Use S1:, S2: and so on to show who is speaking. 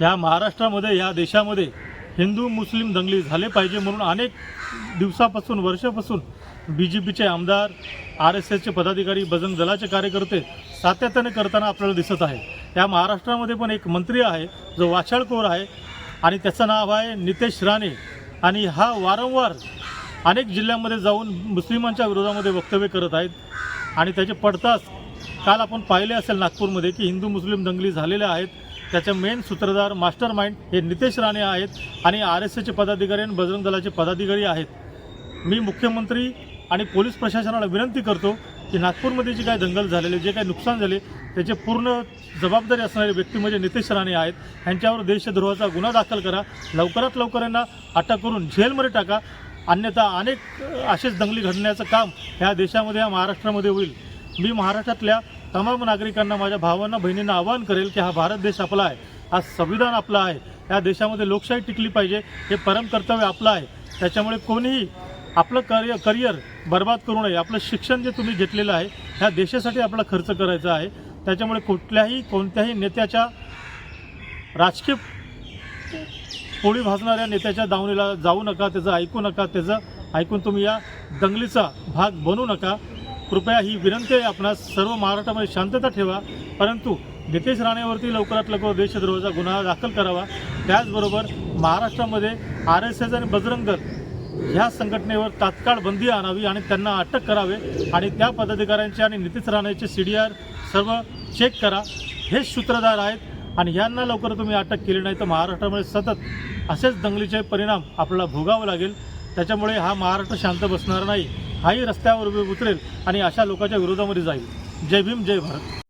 S1: या महाराष्ट्रामध्ये या देशामध्ये हिंदू मुस्लिम दंगली झाले पाहिजे म्हणून अनेक दिवसापासून वर्षापासून बी जे पीचे आमदार आर एस एसचे पदाधिकारी बजरंग दलाचे कार्यकर्ते सातत्याने करताना आपल्याला दिसत आहे. या महाराष्ट्रामध्ये पण एक मंत्री आहे जो वाचाळखोर आहे आणि त्याचं नाव आहे नितेश राणे. आणि हा वारंवार अनेक जिल्ह्यांमध्ये जाऊन मुस्लिमांच्या विरोधामध्ये वक्तव्य करत आहेत. आणि त्याचे पडताच काल आपण पाहिले असेल नागपूरमध्ये की हिंदू मुस्लिम दंगली झालेल्या आहेत. त्याचे मेन सूत्रधार मास्टर माइंड हे नितेश राणे आहेत आणि आर एस एचे पदाधिकारी आणि बजरंग दलाचे पदाधिकारी आहेत. मी मुख्यमंत्री आणि पोलीस प्रशासनाला विनंती करतो की नागपूरमध्ये जी काय दंगल झालेले जे काही नुकसान झाले त्याचे पूर्ण जबाबदारी असणारे व्यक्ती म्हणजे नितेश राणे आहेत. यांच्यावर देशद्रोहाचा गुन्हा दाखल करा. लवकरात लवकर यांना अटक करून जेलमध्ये टाका. अन्यथा अनेक असेच दंगली घडण्याचं काम ह्या देशामध्ये या महाराष्ट्रामध्ये होईल. मी महाराष्ट्रातल्या तमाम नागरिकांना माझ्या भावांना बहिणींना आवाहन करेल की हा भारत देश आपला आहे. हा संविधान आपला आहे. या देशामध्ये लोकशाही टिकली पाहिजे. हे परम कर्तव्य आपलं आहे. त्याच्यामुळे कोणीही आपलं करिअर करिअर बर्बाद करू नये. आपलं शिक्षण जे तुम्ही घेतलेलं आहे ह्या देशासाठी आपला खर्च करायचा आहे. त्याच्यामुळे कुठल्याही कोणत्याही नेत्याच्या राजकीय पोळी भाजणाऱ्या नेत्याच्या दावणीला जाऊ नका त्याचं ऐकू नका त्याचं ऐकून तुम्ही या दंगलीचा भाग बनू नका. कृपया ही विनंती आहे आपणास सर्व महाराष्ट्रामध्ये शांतता ठेवा. परंतु नितेश राणेवरती लवकरात लवकर देशद्रोहाचा गुन्हा दाखल करावा. त्याचबरोबर महाराष्ट्रामध्ये आर एस एस आणि बजरंग दल ह्या संघटनेवर तात्काळ बंदी आणावी आणि त्यांना अटक करावे आणि त्या पदाधिकाऱ्यांचे आणि नितीश राणेचे सी डी आर सर्व चेक करा. हेच सूत्रधार आहेत आणि यांना लवकर तुम्ही अटक केली नाही तर महाराष्ट्रामध्ये सतत असेच दंगलीचे परिणाम आपल्याला भोगावं लागेल. त्याच्यामुळे हा महाराष्ट्र शांत बसणार नाही. हाही रस्त्यावर उतरेल आणि अशा लोकांच्या विरोधामध्ये जाईल. जय भीम जय भारत.